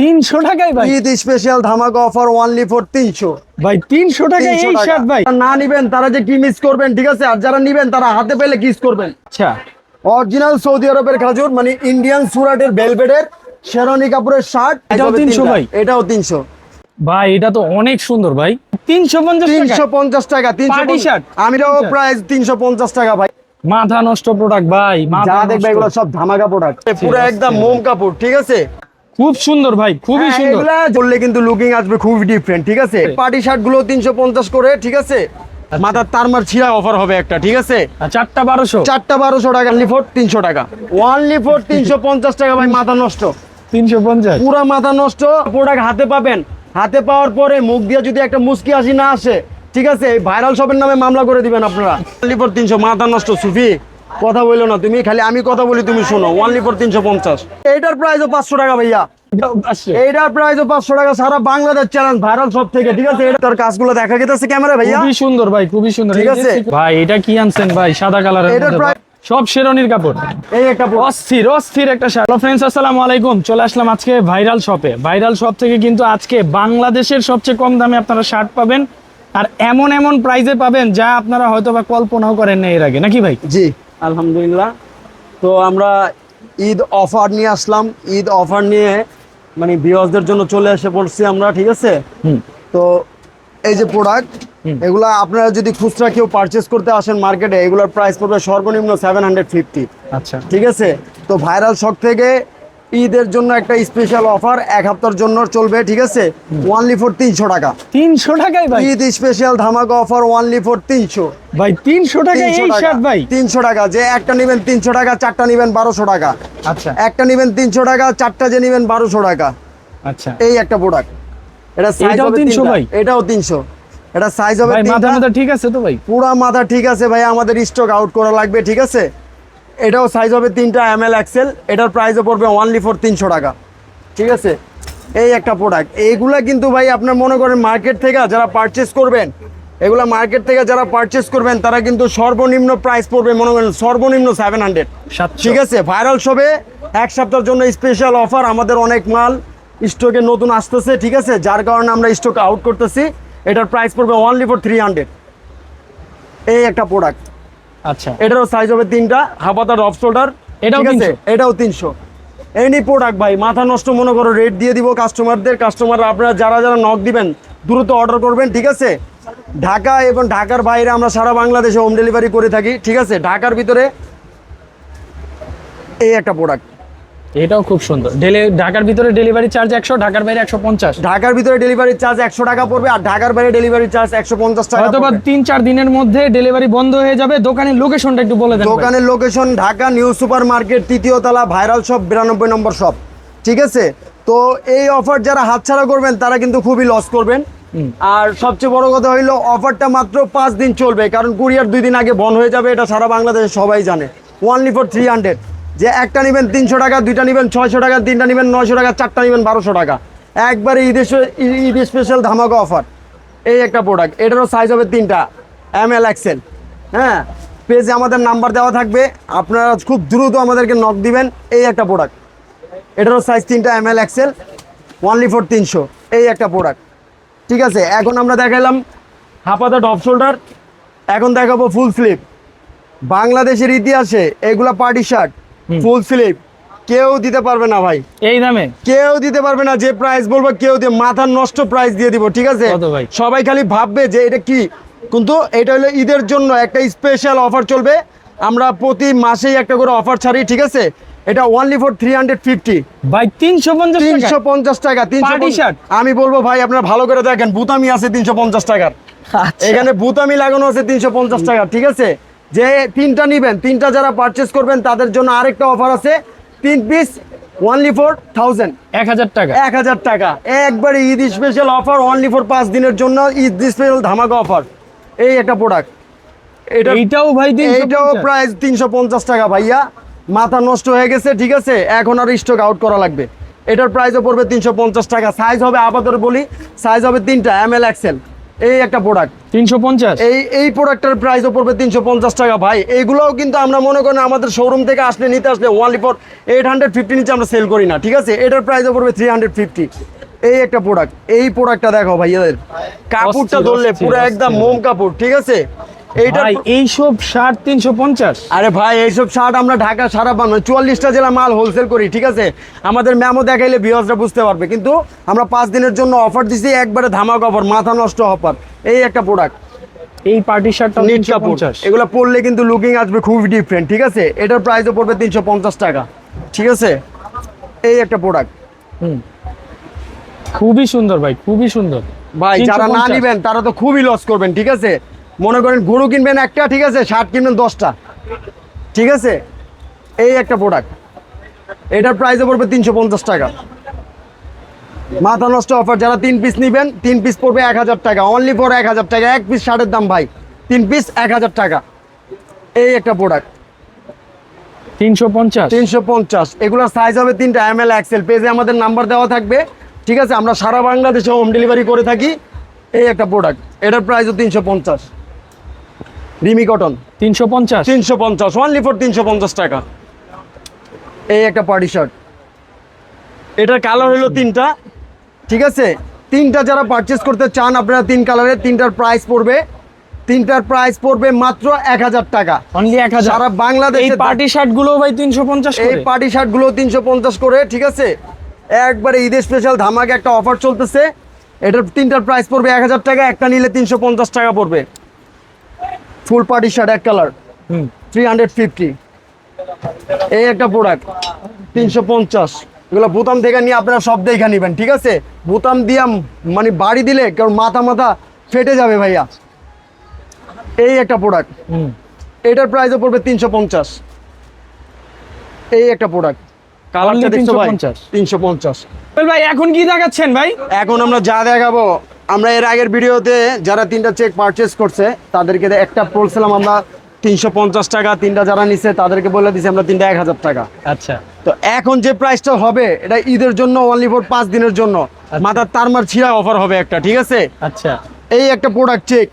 তিনশো টাকায় ভাই। ঈদ স্পেশাল ধামাকা অফার ওনলি ফর তিনশো। ভাই তিনশো টাকায় এই শার্ট ভাই। না নিবেন তারা যে কি মিস করবেন ঠিক আছে? আর যারা নিবেন তারা হাতে পেলে কিস করবেন। আচ্ছা। অরিজিনাল সৌদি আরবের খাজুর মানে ইন্ডিয়ান সুরাটের বেলভেডের শেরনি কাপড়ের শার্ট এটাও 300 ভাই? এটাও তিনশো। ভাই এটা তো অনেক সুন্দর ভাই। তিনশো পঞ্চাশ তিনশো পঞ্চাশ টাকা তিনশো? আমিও আচ্ছা। প্রাইস তিনশো। পঞ্চাশ টাকা ভাই। মাথা নষ্ট প্রোডাক্ট ভাই যা দেখবে এগুলো সব ধামাকা প্রোডাক্ট পুরো একদম মোম কাপড় ঠিক আছে? খুব সুন্দর ভাই খুবই হ্যাঁ, সুন্দর। এগুলা বললে কিন্তু লুকিং আসবে খুব ডিফারেন্ট ঠিক আছে? পার্টি শার্টগুলো তিনশো পঞ্চাশ করে ঠিক আছে? আচ্ছা। মাথার তারমার ছিঁড়া অফার হবে একটা ঠিক আছে? চারটা বারোশো? চারটা বারোশো টাকা অনলি ফোর তিনশো টাকা। ওয়ানলি ফোর তিনশো পঞ্চাশ টাকা ভাই মাথা নষ্ট। তিনশো পঞ্চাশ? পুরা মাথা নষ্ট। প্রোডাক্ট হাতে পাবেন। হাতে পাওয়ার পরে মুখ দিয়ে যদি একটা মুস্কি হাসি না আসে ঠিক আছে? ভাইরাল শপের নামে মামলা করে দিবেন আপনারা। অনলি ফোর তিনশো মাথা নষ্ট সুফি। কথা বলল না তুমি খালি আমি কথা বলি তুমি শোনো। ওয়ানলি ফোর তিনশো পঞ্চাশ। এইটার প্রাইসও পাঁচশো টাকা ভাইয়া। এইটার প্রাইসও পাঁচশো টাকা সারা বাংলাদেশ চ্যালেঞ্জ ভাইরাল সব থেকে ঠিক আছে? এটার কাজগুলো দেখা গেছে ক্যামেরা ভাইয়া। খুবই সুন্দর ভাই খুবই সুন্দর। ঠিক আছে? ভাই এটা কি আনছেন ভাই? সাদা কালারের এটার ভাই। সব শেরনির কাপড়। এই একটা অস্থির অস্থির একটা শার্ট হ্যালো আসসালামু আলাইকুম। চলে আসলাম আজকে ভাইরাল শপে ভাইরাল শপ থেকে কিন্তু আজকে বাংলাদেশের সবচেয়ে কম দামে আপনারা শার্ট পাবেন। আর এমন এমন প্রাইজে পাবেন যা আপনারা হয়তো বা কল্পনাও করেন না এর আগে। নাকি ভাই? জি। আলহামদুলিল্লাহ। তো আমরা ঈদ অফার নিয়ে আসলাম। ঈদ অফার নিয়ে মানে ভিউয়ার্সদের জন্য চলে এসে পড়ছি আমরা ঠিক আছে? তো এই যে প্রোডাক্ট এগুলা আপনারা যদি খুচরা কেউ পারচেস করতে আসেন মার্কেটে এগুলোর প্রাইস পড়বে সর্বনিম্ন সেভেন হান্ড্রেড ফিফটি আচ্ছা। ঠিক আছে? তো ভাইরাল শখ থেকে ঈদের জন্য একটা স্পেশাল অফার এক হপ্তার জন্য চলবে ঠিক আছে? ওয়ানলি ফর তিনশো টাকা। তিনশো টাকায় ভাই? ঈদ স্পেশাল ধামাকা অফার ওয়ানলি ফর তিনশো। ভাই তিনশো শার্ট ভাই? তিনশো টাকা যে একটা নেবেন তিনশো টাকা চারটা নেবেন বারোশো টাকা। আচ্ছা। একটা নেবেন তিনশো টাকা চারটা যে নেবেন বারোশো টাকা। আচ্ছা। এই একটা প্রোডাক্ট এটা সাইজ এটাও হবে 300 ভাই? এটাও তিনশো। এটা সাইজ হবে মাথা ঠিক আছে তো ভাই? পুরা মাথা ঠিক আছে ভাই আমাদের স্টক আউট করা লাগবে ঠিক আছে? এটাও সাইজ হবে তিনটা এম এল এক্সেল এটার প্রাইসও পড়বে ওয়ানলি ফর তিনশো টাকা। ঠিক আছে? এই একটা প্রোডাক্ট এইগুলা কিন্তু ভাই আপনার মনে করেন মার্কেট থেকে যারা পারচেস করবেন এগুলা মার্কেট থেকে যারা পারচেস করবেন তারা কিন্তু সর্বনিম্ন প্রাইস পড়বে মনে করেন সর্বনিম্ন সেভেন হান্ড্রেড ঠিক আছে? ভাইরাল শপে এক সপ্তাহের জন্য স্পেশাল অফার আমাদের অনেক মাল স্টকে নতুন আসতেছে ঠিক আছে? যার কারণে আমরা স্টক আউট করতেছি। এটার প্রাইস পড়বে ওয়ানলি ফর থ্রি হান্ড্রেড এই একটা প্রোডাক্ট আচ্ছা। এটারও সাইজ হবে তিনটা হাফাতার অফ শোল্ডার এটাও আছে? এটাও তিনশো। এনি প্রোডাক্ট ভাই মাথা নষ্ট মনে করো রেট দিয়ে দিব কাস্টমারদের কাস্টমার আপনারা যারা যারা নক দিবেন দ্রুত অর্ডার করবেন ঠিক আছে? ঢাকা এবং ঢাকার বাইরে আমরা সারা বাংলাদেশে হোম ডেলিভারি করে থাকি ঠিক আছে? ঢাকার ভিতরে এই একটা প্রোডাক্ট এটাও খুব সুন্দর। ডেলি ঢাকার ভিতরে ডেলিভারি চার্জ একশো ঢাকার বাইরে একশো পঞ্চাশ। ঢাকার ভিতরে ডেলিভারি চার্জ একশো টাকা পড়বে আর ঢাকার বাইরে ডেলিভারি চার্জ একশো পঞ্চাশ টাকা হয়তো বা তিন চার দিনের মধ্যে ডেলিভারি বন্ধ হয়ে যাবে। দোকানের লোকেশনটা একটু বলে দেন দোকানের location Dhaka new super market তৃতীয় তলা ভাইরাল শপ বিরানব্বই নম্বর শপ। ঠিক আছে? তো এই অফার যারা হাতছাড়া করবেন তারা কিন্তু খুবই লস করবেন। আর সবচেয়ে বড় কথা হইল অফারটা মাত্র পাঁচ দিন চলবে কারণ কুরিয়ার দুই দিন আগে বন্ধ হয়ে যাবে এটা সারা বাংলাদেশে সবাই জানে। ওনলি ফর থ্রি হান্ড্রেড যে একটা নেবেন তিনশো টাকা, দুইটা নেবেন ছয়শো টাকা, তিনটা নেবেন নয়শো টাকা, চারটা নেবেন বারোশো টাকা। একবারে ঈদ ঈদ স্পেশাল ধামাকা অফার এই একটা প্রোডাক্ট এটারও সাইজ হবে তিনটা এম এল এক্সেল হ্যাঁ পেজে আমাদের নাম্বার দেওয়া থাকবে, আপনারা খুব দ্রুত আমাদেরকে নক দিবেন এই একটা প্রোডাক্ট এটারও সাইজ তিনটা M L XL only for তিনশো, এই একটা প্রোডাক্ট ঠিক আছে, এখন আমরা দেখাইলাম হাফাতা টপ শোল্ডার এখন দেখাবো ফুল স্লিপ বাংলাদেশের ইতিহাসে এগুলা পার্টি শার্ট ফুল স্লিপ কেউ দিতে পারবে না ভাই। এই দামে? কেউ দিতে পারবে না যে প্রাইস বলব কেউ দিয়ে মাথার নষ্ট প্রাইস দিয়ে দিব ঠিক আছে? সবাই খালি ভাববে যে এটা কি? কিন্তু এটা হলো ঈদের জন্য একটা স্পেশাল অফার চলবে। আমরা প্রতি মাসেই একটা করে অফার ছাড়ি ঠিক আছে? এটা only for three hundred fifty ভাই তিনশো পঞ্চাশ তিনশো পঞ্চাশ টাকা তিনশো? আমি বলব ভাই আপনারা ভালো করে দেখেন বুতামি আছে তিনশো পঞ্চাশ টাকার। আচ্ছা। এখানে বুতামি লাগানো আছে তিনশো পঞ্চাশ টাকা ঠিক আছে? যে তিনটা নিবেন তিনটা যারা পারচেস করবেন তাদের জন্য আরেকটা অফার আছে তিন পিস ওনলি ফর থাউজেন্ড এক হাজার টাকা। এক হাজার টাকা। একবারে Eid special offer only for পাঁচ দিনের জন্য ঈদ স্পেশাল ধামাকা অফার এই একটা প্রোডাক্ট এটা এইটাও ভাই এইটাও প্রাইস তিনশো পঞ্চাশ টাকা ভাইয়া। মাথা নষ্ট হয়ে গেছে ঠিক আছে? এখন আর স্টক আউট করা লাগবে। এটার প্রাইসও পড়বে তিনশো পঞ্চাশ টাকা। সাইজ হবে আপাতত বলি সাইজ হবে তিনটা এম এল এক্সেল এই একটা প্রোডাক্ট তিনশো পঞ্চাশ? এই এই প্রোডাক্টের প্রাইসও পড়বে তিনশো পঞ্চাশ টাকা ভাই। এইগুলোও কিন্তু আমরা মনে করেন আমাদের শোরুম থেকে আসলে নিতে আসলে only for eight hundred fifty নিচে আমরা সেল করি না ঠিক আছে? এটার প্রাইসও পড়বে থ্রি হান্ড্রেড ফিফটি এই একটা প্রোডাক্ট এই প্রোডাক্টটা দেখো ভাই এদের। কাপড়টা ধরলে পুরো একদম মোম কাপড় ঠিক আছে? এইসব শার্ট তিনশো পঞ্চাশ। আরে ভাই এইসব শার্ট আমরা ঢাকা সারা বাংলা চুয়াল্লিশটা জেলা মাল হোলসেল করি ঠিক আছে? আমাদের ম্যামও দেখাইলে ভিউয়ার্সরা বুঝতে পারবে। কিন্তু আমরা পাঁচ দিনের জন্য অফার দিছি একবারে ধামাক অফার মাথা নষ্ট অফার এই একটা প্রোডাক্ট এই পার্টি শার্টটা নিট কাপড়। এগুলো পরলে কিন্তু লুকিং আসবে খুবই ডিফারেন্ট ঠিক আছে? এটার প্রাইসও পড়বে তিনশো পঞ্চাশ টাকা ঠিক আছে? এই একটা প্রোডাক্ট হুম। খুবই সুন্দর ভাই খুবই সুন্দর। ভাই যারা না 350 নিবেন তারা তো খুবই লস করবেন ঠিক আছে? মনে করেন গরু কিনবেন একটা ঠিক আছে? শার্ট কিনবেন দশটা। ঠিক আছে? এই একটা প্রোডাক্ট এটার প্রাইসে পড়বে তিনশো পঞ্চাশ টাকা। মাথা নষ্ট অফার যারা তিন পিস নিবেন তিন পিস পড়বে এক হাজার টাকা। অনলি ফর এক হাজার টাকা। এক পিস শার্টের দাম ভাই। তিন পিস এক হাজার টাকা। এই একটা প্রোডাক্ট তিনশো পঞ্চাশ? তিনশো পঞ্চাশ। এগুলোর সাইজ হবে তিনটা এম এল এক্সেল পেজে আমাদের নাম্বার দেওয়া থাকবে। ঠিক আছে? আমরা সারা বাংলাদেশে হোম ডেলিভারি করে থাকি। এই একটা প্রোডাক্ট এটার প্রাইসও তিনশো পঞ্চাশ। রিমি কটন। তিনশো পঞ্চাশ। তিনশো পঞ্চাশ ওয়ানলি ফর তিনশো পঞ্চাশ টাকা। এই একটা পার্টি শার্ট এটার কালার হলো তিনটা। ঠিক আছে? তিনটা যারা পারচেস করতে চান আপনারা তিন কালারের তিনটার প্রাইস পড়বে। তিনটার প্রাইস পড়বে মাত্র এক হাজার টাকা। অনলি এক হাজার। সারা বাংলাদেশে পার্টি শার্টগুলো ভাই তিনশো পঞ্চাশ এই পার্টি শার্টগুলো তিনশো পঞ্চাশ করে ঠিক আছে? একবারে ঈদের স্পেশাল ধামাকে একটা অফার চলতেছে। এটার তিনটার প্রাইস পড়বে এক হাজার টাকা একটা নিলে তিনশো পঞ্চাশ টাকা পড়বে। ফুল পার্টি শার্ট এক কালার। হুম। থ্রি হান্ড্রেড ফিফটি এই একটা প্রোডাক্ট তিনশো পঞ্চাশ। এগুলো বোতাম থেকে নিয়ে আপনারা সব দেখে নেবেন ঠিক আছে? বোতাম দিয়ে মানে বাড়ি দিলে কারণ মাথা মাথা ফেটে যাবে ভাইয়া। এই একটা প্রোডাক্ট হুম। এটার প্রাইসও পড়বে তিনশো পঞ্চাশ। এই একটা প্রোডাক্ট কালারটা ভাই? 350 তিনশো পঞ্চাশ। ভাই এখন কি দেখাচ্ছেন ভাই? এখন আমরা যা দেখাবো আমরা এর আগের ভিডিওতে যারা তিনটা চেক পারচেস করছে তাদেরকে একটা বলছিলাম আমরা তিনশো পঞ্চাশ টাকা তিনটা যারা নিছে তাদেরকে বলে দিছি আমরা তিনটা এক হাজার টাকা। আচ্ছা। তো এখন যে প্রাইসটা হবে এটা ঈদের জন্য অনলি ফর পাঁচ দিনের জন্য। মাথার তারমার ছিঁড়া অফার হবে একটা ঠিক আছে? আচ্ছা। এই একটা প্রোডাক্ট চেক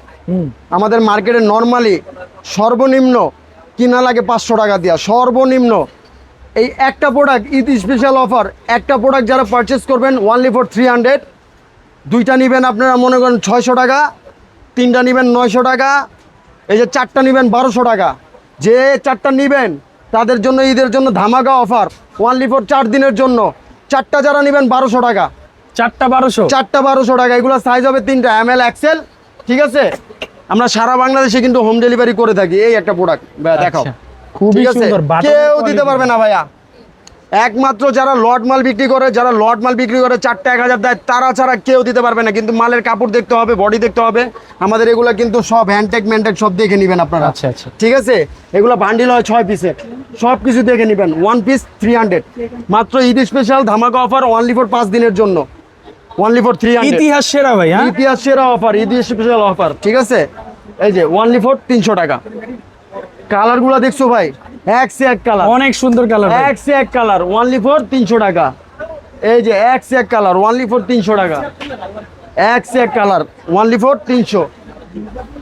আমাদের মার্কেটে নর্মালি সর্বনিম্ন কিনা লাগে পাঁচশো টাকা দিয়া সর্বনিম্ন। এই একটা প্রোডাক্ট ঈদ স্পেশাল অফার একটা প্রোডাক্ট যারা পারচেস করবেন ওয়ানলি ফর থ্রি হান্ড্রেড দুইটা নেবেন আপনারা মনে করেন ছয়শো টাকা তিনটা নেবেন নয়শো টাকা এই যে চারটা নেবেন বারোশো টাকা। যে চারটা নেবেন তাদের জন্য ঈদের জন্য ধামাকা অফার ওয়ানলি ফর চার দিনের জন্য। চারটা যারা নেবেন বারোশো টাকা। চারটা বারোশো? চারটা বারোশো টাকা এগুলো সাইজ হবে তিনটা এম এল এক্সেল ঠিক আছে? আমরা সারা বাংলাদেশে কিন্তু হোম ডেলিভারি করে থাকি এই একটা প্রোডাক্ট দেখাও। আচ্ছা, খুবই ঠিক আছে? সুন্দর, কেউ দিতে পারবে না ভাইয়া। একমাত্র যারা লট মাল বিক্রি করে যারা লট মাল বিক্রি করে চারটে এক হাজার দেয় তারা ছাড়া কেউ দিতে পারবে না। কিন্তু মালের কাপড় দেখতে হবে বডি দেখতে হবে। আমাদের এগুলো কিন্তু সব হ্যান্ডটেক ম্যান্টেক সব দেখে নেবেন আপনারা। আচ্ছা, আচ্ছা। ঠিক আছে? এগুলো বান্ডিল হয় ছয় পিসের সব কিছু দেখে নেবেন। ওয়ান পিস থ্রি হান্ড্রেড মাত্র ঈদ স্পেশাল ধামাকা অফার ওনলি ফর পাঁচ দিনের জন্য। ওনলি ফর থ্রি ইতিহাস সেরা ভাই হ্যাঁ? ইতিহাস সেরা অফার ঈদ স্পেশাল অফার ঠিক আছে? এই যে ওয়ানলি ফর তিনশো টাকা। কালারগুলো দেখছ ভাই? এক সে এক কালার অনেক সুন্দর কালার এক সে এক কালার ওয়ানলি ফর তিনশো টাকা। এই যে এক সে এক কালার ওয়ানলি ফর তিনশো টাকা। এক সে এক কালার ওয়ানলি ফর তিনশো।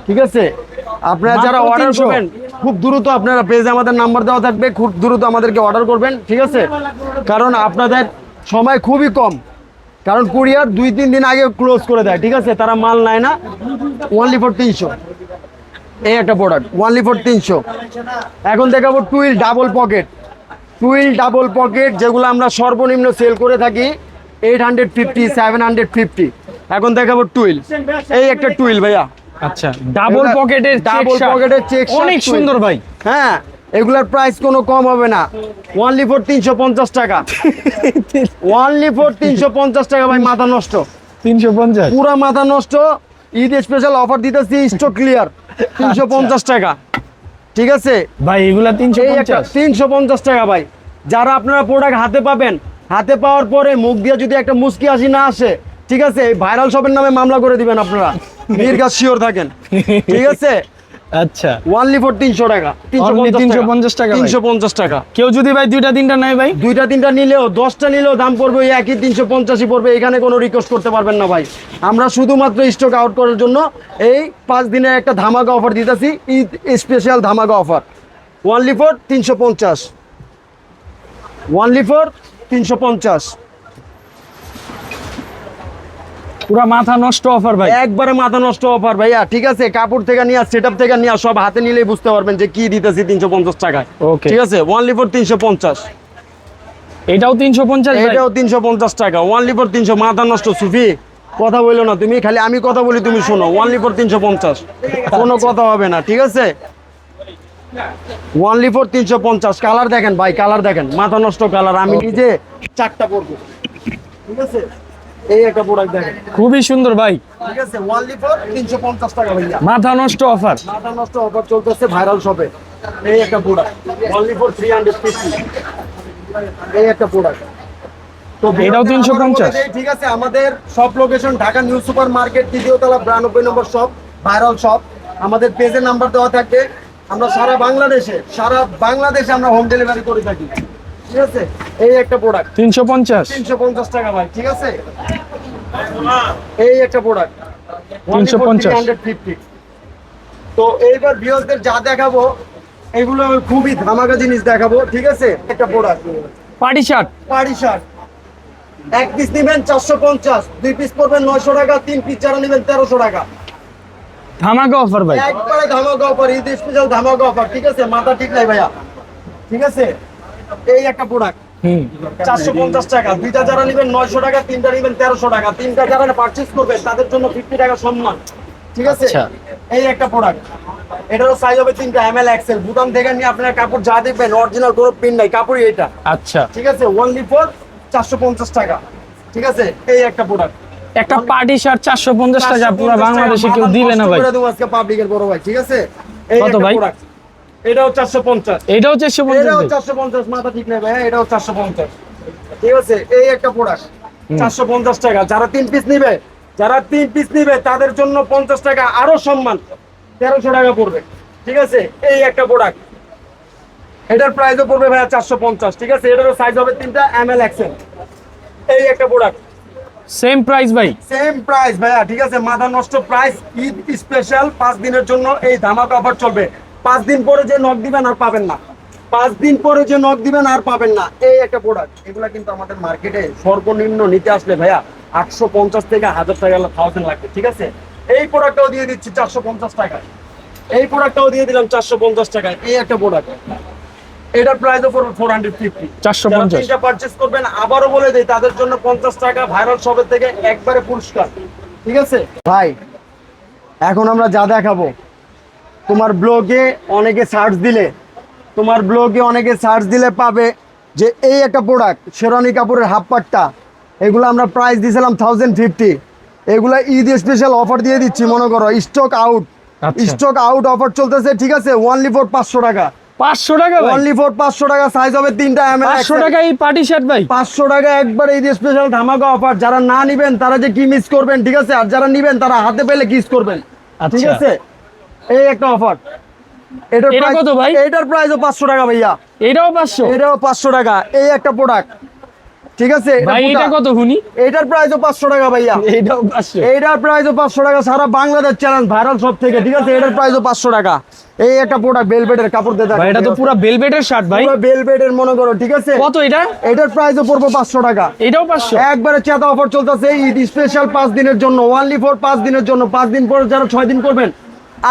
ঠিক আছে? আপনারা যারা অর্ডার করবেন খুব দ্রুত আপনারা পেজে আমাদের নাম্বার দেওয়া থাকবে খুব দ্রুত আমাদেরকে অর্ডার করবেন ঠিক আছে? কারণ আপনাদের সময় খুবই কম। কারণ কুরিয়ার দুই তিন দিন আগে ক্লোজ করে দেয় ঠিক আছে? তারা মাল নেয় না ওনলি ফর তিনশো। এই একটা প্রোডাক্ট ওনলি ফর তিনশো। এখন দেখাবো twill double pocket twill double pocket যেগুলো আমরা সর্বনিম্ন সেল করে থাকি eight hundred fifty seven hundred fifty এখন দেখাবো টুইল এই একটা টুইল ভাইয়া। আচ্ছা ডাবল পকেটের এর check shirt অনেক সুন্দর ভাই। হ্যাঁ এগুলার প্রাইস কোনো কম হবে না। ওনলি ফর তিনশো পঞ্চাশ টাকা। ওনলি ফর তিনশো পঞ্চাশ টাকা ভাই মাথা নষ্ট। তিনশো পঞ্চাশ। পুরা মাথা নষ্ট। ঈদ স্পেশাল অফার দিতেছি স্টক ক্লিয়ার তিনশো পঞ্চাশ টাকা। ঠিক আছে? ভাই এগুলা তিনশো এই একটা পঞ্চাশ। তিনশো পঞ্চাশ টাকা ভাই। যারা আপনারা প্রোডাক্ট হাতে পাবেন হাতে পাওয়ার পরে মুখ দিয়ে যদি একটা মুসকি আসি না আসে ঠিক আছে? ভাইরাল শপের নামে মামলা করে দিবেন আপনারা। নির্গাত শিওর থাকেন। ঠিক আছে? আচ্ছা। ওয়ানলি ফোর তিনশো টাকা। Only 350 টাকা। তিনশো পঞ্চাশ টাকা কেউ যদি ভাই দুইটা তিনটা নেয় ভাই? দুইটা তিনটা নিলেও দশটা নিলেও দাম পড়বে একই তিনশো পঞ্চাশই পড়বে। এখানে কোনো রিকোয়েস্ট করতে পারবেন না ভাই। আমরা শুধুমাত্র স্টক আউট করার জন্য এই পাঁচ দিনের একটা ধামাকা অফার দিতেছি। ঈদ স্পেশাল ধামাকা অফার ওয়ানলি ফোর তিনশো পঞ্চাশ। ওয়ানলি ফোর তিনশো পঞ্চাশ। পুরা মাথা নষ্ট অফার ভাই। একবারে মাথা নষ্ট অফার ভাইয়া ঠিক আছে কাপড় থেকে নিয়ে সেট আপ থেকে নিয়ে সব হাতে নিলেই বুঝতে পারবেন যে কি দিতেছি তিনশো পঞ্চাশ টাকায়। Okay. ঠিক আছে ওয়ানলি ফোর তিনশো পঞ্চাশ। এটাও তিনশো পঞ্চাশ এটাও তিনশো পঞ্চাশ টাকা ওয়ান লিপর তিনশো মাথা নষ্ট সুফি কথা বলল না তুমি খালি আমি কথা বলি তুমি শোনো ওয়ান লিপর তিনশো পঞ্চাশ। কোনো কথা হবে না ঠিক আছে? ওয়ান লিপর তিনশো পঞ্চাশ কালার দেখেন ভাই কালার দেখেন মাথা নষ্ট কালার আমি নিজে চারটা পরবো। ঠিক আছে? এই একটা প্রোডাক্ট দেখেন। খুবই সুন্দর ভাই। ঠিক আছে ওয়ান লিপর তিনশো পঞ্চাশ টাকা ভাইয়া। মাথা নষ্ট অফার মাথা নষ্ট অফার চলতেছে ভাইরাল শপে এই একটা product for three hundred fifty এই একটা প্রোডাক্ট তো এটাও 350 ঠিক আছে আমাদের সব location Dhaka new super market তৃতীয় তলা বিরানব্বই নম্বর শপ ভাইরাল শপ আমাদের পেজের নাম্বার দেওয়া থাকবে। আমরা সারা বাংলাদেশে সারা বাংলাদেশে আমরা হোম ডেলিভারি করে থাকি। ঠিক আছে? এই একটা প্রোডাক্ট তিনশো পঞ্চাশ। তিনশো পঞ্চাশ টাকা ভাই ঠিক আছে? এই একটা প্রোডাক্ট 350 তো এইবার ভিউয়ারদের যা দেখাবো এগুলো খুবই ধামাকা জিনিস দেখাবো ঠিক আছে? একটা প্রোডাক্ট পার্টি শার্ট। পাড়ি শার্ট। এক পিস নেবেন চারশো পঞ্চাশ দুই পিস পড়বেন নয়শো টাকা তিন পিস যারা নেবেন তেরোশো টাকা। ধামাকা অফার ভাই। একবারে ধামাকা অফার ঈদ স্পেশাল ধামাকা অফার ঠিক আছে? মাথা ঠিক নাই ভাইয়া। ঠিক আছে? এই একটা প্রোডাক্ট চারশো পঞ্চাশ টাকা। দুইটা যারা নেবেন নয়শো টাকা তিনটা নেবেন তেরোশো টাকা। তিনটা যারা পারচেস করবেন তাদের জন্য ফিফটি টাকা সম্মান। ঠিক আছে? আচ্ছা। এই একটা প্রোডাক্ট এটারও সাইজ হবে তিনটা এম এল এক্সেল দেখে নিয়ে আপনার কাপড় যা দেখবেন অরিজিনাল কোনো পিন নাই কাপড়ই এটা। আচ্ছা। ঠিক আছে? ওনলি ফর চারশো পঞ্চাশ টাকা। ঠিক আছে? এই একটা প্রোডাক্ট একটা পার্টি শার্ট চারশো পঞ্চাশ টাকা পুরো বাংলাদেশে কেউ দিবে না ভাই। আজকে পাবলিকের বড় ভাই। ঠিক আছে? এই একটা প্রোডাক্ট এটাও চারশো পঞ্চাশ। এটাও চারশো পঞ্চাশ এটাও ভাই। চারশো পঞ্চাশ মাথা ঠিক নেই ভাই এটাও চারশো পঞ্চাশ। ঠিক আছে এই একটা প্রোডাক্ট চারশো পঞ্চাশ টাকা। যারা তিন পিস নিবে যারা তিন পিস নিবে তাদের জন্য পঞ্চাশ টাকা আরও সম্মান। তেরোশো টাকা পড়বে। ঠিক আছে এই একটা প্রোডাক্ট এটার প্রাইসও পড়বে ভাইয়া চারশো পঞ্চাশ। ঠিক আছে এটারও সাইজ হবে তিনটা এম এল এক্সেল এই একটা প্রোডাক্ট সেম প্রাইস ভাই। সেম প্রাইস ভাইয়া ঠিক আছে। মাথা নষ্ট প্রাইস ঈদ স্পেশাল পাঁচ দিনের জন্য এই ধামাকা অফার চলবে। পাঁচ দিন পরে যে নখ দিবেন আর পাবেন না। পাঁচ দিন পরে যে নখ দিবেন আর পাবেন না। এই একটা প্রোডাক্ট এগুলা কিন্তু আমাদের মার্কেটে সর্বনিম্ন নিতে আসলে ভাইয়া আটশো পঞ্চাশ থেকে হাজার টাকা থাউজেন্ড লাগবে ঠিক আছে? এই প্রোডাক্টটাও দিয়ে দিচ্ছি চারশো পঞ্চাশ টাকায় এই প্রোডাক্টটাও দিয়ে দিলাম চারশো পঞ্চাশ টাকায়। এই একটা প্রোডাক্ট এটার প্রাইসও পড়বে ফোর হান্ড্রেড ফিফটি 450 তিনটা পারচেস করবেন আবারও বলে দেই তাদের জন্য পঞ্চাশ টাকা ভাইরাল শপের থেকে একবারে পুরস্কার। ঠিক আছে? ভাই এখন আমরা যা দেখাবো তোমার ব্লগে অনেকে সার্চ দিলে তোমার ব্লগে অনেকে সার্চ দিলে পাবে যে এই একটা প্রোডাক্ট শেরানি কাপুরের হাফ পাটটা। এগুলো আমরা প্রাইস দিয়েছিলাম থাউজেন্ড ফিফটি এগুলো ঈদ স্পেশাল অফার দিয়ে দিচ্ছি মনে করো stock out. Stock out offer চলতেছে ঠিক আছে ওয়ানলি ফোর পাঁচশো টাকা। পাঁচশো টাকা অনলি ফর পাঁচশো টাকা সাইজ হবে তিনটা এম পাঁচশো টাকা এই পার্টি শার্ট ভাই। পাঁচশো টাকা একবার এই যে স্পেশাল ধামাকা অফার যারা না নিবেন তারা যে কি মিস করবেন ঠিক আছে? আর যারা নিবেন তারা হাতে পেলে কিস করবেন। ঠিক আচ্ছা। আছে? এই একটা অফার। এটার এটা price- কত ভাই? এটার প্রাইসও পাঁচশো টাকা ভাইয়া। এটাও পাঁচশো? এটাও পাঁচশো টাকা। এই একটা প্রোডাক্ট ঠিক আছে? ভাই এটা কত হুনি? এটার প্রাইসও পাঁচশো টাকা ভাইয়া। এটাও পাঁচশো। এইটার প্রাইসও পাঁচশো টাকা। সারা বাংলাদেশ চ্যালেঞ্জ ভাইরাল সব থেকে ঠিক আছে? এটার প্রাইসও পাঁচশো টাকা। এই একটা প্রোডাক্ট কাপড় দিয়ে ভাই এটা তো পুরো বেলভেটের শার্ট ভাই। বেলবেটের মনে করো ঠিক আছে? কত এটা? এটার প্রাইসও পড়বে পাঁচশো টাকা। এটাও পাঁচশো? একবারে চেতা অফার চলতেছে। ঈদ স্পেশাল পাঁচ দিনের জন্য ওনলি ফর পাঁচ দিনের জন্য। পাঁচ দিন পরে যারা ছয় দিন করবেন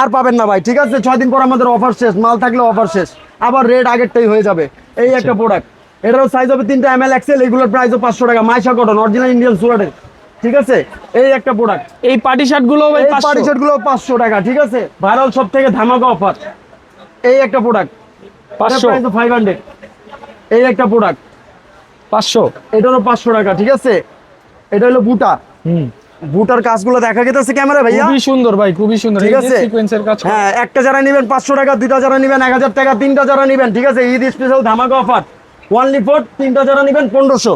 আর পাবেন না ভাই ঠিক আছে? ছয় দিন পর আমাদের অফার শেষ মাল থাকলে অফার শেষ। আবার রেট আগেরটাই হয়ে যাবে। এই একটা প্রোডাক্ট এটারও সাইজ হবে তিনটা এম এল এক্সেল এগুলোর প্রাইসও পাঁচশো টাকা। মাইশা কটন অরিজিনাল ইন্ডিয়ান সুরাটের ঠিক আছে? এই একটা প্রোডাক্ট এই পার্টি শার্টগুলো এই পার্টি শার্টগুলো পাঁচশো টাকা ঠিক আছে? ভাইরাল সব থেকে ধামাকা অফার এই একটা প্রোডাক্ট পাঁচশো। ফাইভ হান্ড্রেড এই একটা প্রোডাক্ট পাঁচশো। এটা হলো পাঁচশো টাকা ঠিক আছে? এটা হলো বুটা। হুম। বুটার কাজগুলো দেখা গেতেছে ক্যামেরা ভাইয়া? খুবই সুন্দর ভাই খুবই সুন্দর। ঠিক আছে? সিকোয়েন্সের কাজ হ্যাঁ একটা যারা নেবেন পাঁচশো টাকা দুইটা যারা নেবেন এক হাজার টাকা তিনটা যারা নেবেন ঠিক আছে? ঈদ স্পেশাল ধামাকা অফার ওয়ানলি ফোর তিনটা যারা নেবেন পনেরোশো।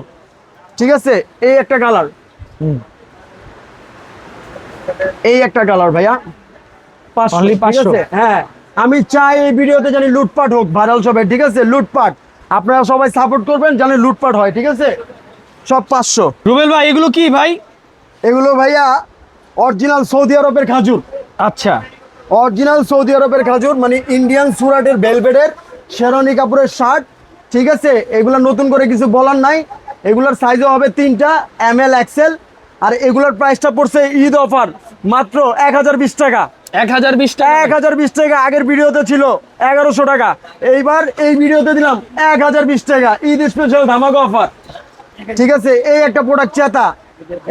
ঠিক আছে? এই একটা কালার। এই একটা কালার ভাইয়া। পাঁচশো Only ঠিক আছে? হ্যাঁ আমি চাই এই ভিডিওতে জানি লুটপাট হোক ভাইরাল সবে ঠিক আছে? লুটপাট। আপনারা সবাই সাপোর্ট করবেন জানি লুটপাট হয় ঠিক আছে? সব পাঁচশো। রুবেল ভাই এগুলো কি ভাই? এগুলো ভাইয়া অরিজিনাল সৌদি আরবের খাজুর। আচ্ছা। অরিজিনাল সৌদি আরবের খাজুর মানে ইন্ডিয়ান সুরাটের বেলভেডের শেরনি কাপুরের শার্ট ঠিক আছে? এগুলো নতুন করে কিছু বলার নাই। এগুলোর সাইজও হবে তিনটা এম এল এক্সেল আর এগুলোর প্রাইসটা পড়ছে ঈদ অফার মাত্র এক হাজার বিশ টাকা। এক হাজার বিশ টাকা। এক হাজার বিশ টাকা আগের ভিডিওতে ছিল এগারোশো টাকা। এইবার এই ভিডিওতে দিলাম এক হাজার বিশ টাকা ঈদ স্পেশাল ধামাকা অফার ঠিক আছে? এই একটা প্রোডাক্ট চেতা।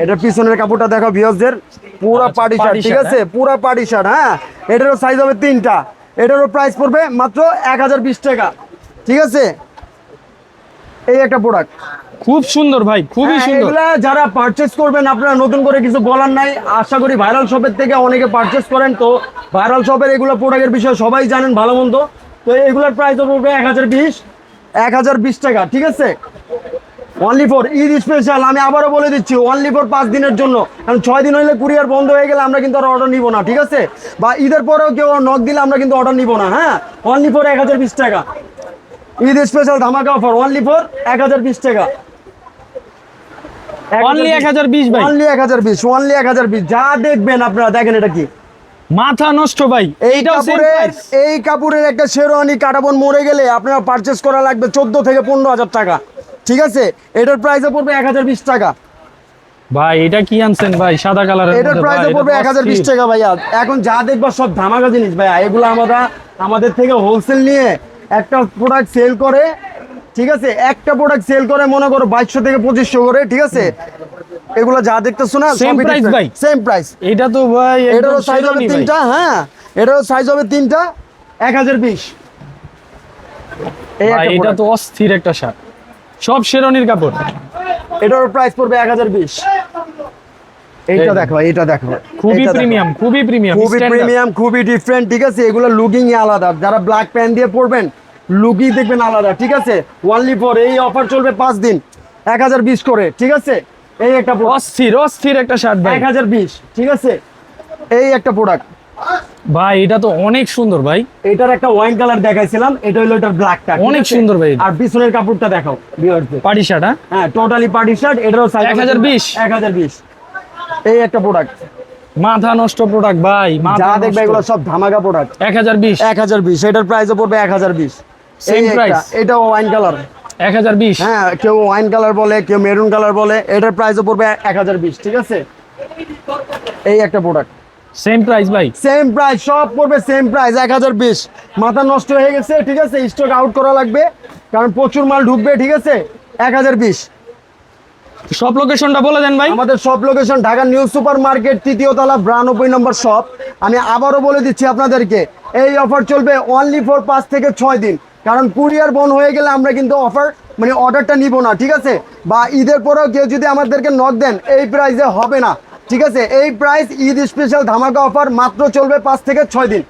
এটার পিছনের কাপড়টা দেখো ভিউজদের পুরো আচ্ছা, পার্টি শার্ট ঠিক আছে? পুরো পার্টি শার্ট হ্যাঁ? এটারও সাইজ হবে তিনটা। এটারও প্রাইস পড়বে মাত্র এক হাজার বিশ টাকা ঠিক আছে? এই একটা প্রোডাক্ট খুব সুন্দর ভাই খুবই হ্যাঁ, সুন্দর। এগুলা যারা পারচেস করবেন আপনারা নতুন করে কিছু বলার নাই। আশা করি ভাইরাল শপের থেকে অনেকে পারচেস করেন। তো ভাইরাল শপের এগুলো প্রোডাক্টের বিষয়ে সবাই জানেন ভালো মন্দ। তো এগুলোর প্রাইস পড়বে এক হাজার বিশ। এক হাজার বিশ টাকা ঠিক আছে? অনলি ফর ঈদ স্পেশাল আমি আবারও বলে দিচ্ছি অনলি ফর পাঁচ দিনের জন্য। কারণ ছয় দিন হইলে কুরিয়ার বন্ধ হয়ে গেলে আমরা কিন্তু আর অর্ডার নিব না ঠিক আছে? বা ঈদের পরেও কেউ নক দিলে আমরা কিন্তু অর্ডার নিব না হ্যাঁ? অনলি ফর এক হাজার বিশ টাকা। ঈদ স্পেশাল ধামাকা অফার অনলি ফর এক হাজার বিশ টাকা। অনলি এক হাজার বিশ ভাই। অনলি এক হাজার বিশ অনলি এক হাজার বিশ। যা দেখবেন আপনারা দেখেন এটা কি। মাথা নষ্ট ভাই এই কাপড়ের এই কাপড়ের একটা শেরওয়ানি কাটাবন মরে গেলে আপনারা পারচেস করা লাগবে চোদ্দ থেকে পনেরো হাজার টাকা। ঠিক আছে? এটার প্রাইসে পড়বে এক হাজার বিশ টাকা। ভাই এটা কি আনছেন ভাই? সাদা কালারের এটার প্রাইসে পড়বে এক হাজার বিশ টাকা ভাইয়া। এখন যা দেখবা সব ধামাকা জিনিস ভাইয়া। এগুলো আমরা আমাদের থেকে হোলসেল নিয়ে একটা প্রোডাক্ট সেল করে ঠিক আছে? একটা প্রোডাক্ট সেল করে মনে করো বাইশশো থেকে পঁচিশশো করে ঠিক আছে? এগুলো যা দেখতেছো না Same price ভাই? সেম প্রাইস এটা তো ভাই এটারও সাইজ হবে তিনটা হ্যাঁ? এটারও সাইজ হবে তিনটা এক হাজার বিশ। এই ভাই একটা এটা তো অস্থির একটা শার্ট। সব শেরনির কাপড়। এটারও প্রাইস পড়বে এক হাজার বিশ। এইটা দেখো এইটা দেখো। খুবই প্রিমিয়াম খুবই প্রিমিয়াম খুবই প্রিমিয়াম খুবই ডিফারেন্ট ঠিক আছে? এগুলো লুকিং আলাদা। যারা ব্ল্যাক প্যান্ট দিয়ে পরবেন লুকই দেখবেন আলাদা ঠিক আছে? ওয়ানলি ফর এই অফার চলবে পাঁচ দিন এক হাজার বিশ করে ঠিক আছে? এই একটা অস্থির অস্থির একটা শার্ট ভাই। এক হাজার বিশ ঠিক আছে? এই একটা প্রোডাক্ট ভাই এটা তো অনেক সুন্দর ভাই। এটার একটা ওয়াইন কালার দেখাইছিলাম এটা হলো এটার ব্ল্যাকটা অনেক সুন্দর ভাই আর পিছনের কাপড়টা দেখাও পার্টি শার্ট হ্যাঁ? হ্যাঁ টোটালি পার্টি শার্ট এটারও সাইজ 1020 এক হাজার বিশ। এই একটা প্রোডাক্ট মাথা নষ্ট প্রোডাক্ট ভাই যা দেখবে এগুলো সব ধামাকা প্রোডাক্ট এক হাজার বিশ। এক হাজার বিশ এটার প্রাইসও পড়বে এক হাজার বিশ। Same price? এটাও ওয়াইন কালার এক হাজার বিশ। হ্যাঁ কেউ ওয়াইন কালার বলে কেউ মেরুন কালার বলে এটার প্রাইসও পড়বে এক হাজার বিশ ঠিক আছে? এই একটা প্রোডাক্ট সেম প্রাইস ভাই। সেম প্রাইস সব পড়বে সেম প্রাইস এক হাজার বিশ। মাথা নষ্ট হয়ে গেছে ঠিক আছে? স্টক আউট করা লাগবে কারণ প্রচুর মাল ঢুকবে ঠিক আছে? এক হাজার বিশ। সব লোকেশনটা বলে দেন ভাই। আমাদের সব location Dhaka new super market তৃতীয় তলা বিরানব্বই নম্বর শপ আমি আবারও বলে দিচ্ছি আপনাদেরকে এই অফার চলবে অনলি ফর পাঁচ থেকে ছয় দিন। কারণ কুরিয়ার বন হয়ে গেলে আমরা কিন্তু অফার মানে অর্ডারটা নিব না ঠিক আছে? বা ঈদের পরেও কেউ যদি আমাদেরকে নক দেন এই প্রাইসে হবে না। ঠিক আছে এই প্রাইস ঈদ স্পেশাল ধামাকা অফার মাত্র চলবে পাঁচ থেকে ছয় দিন।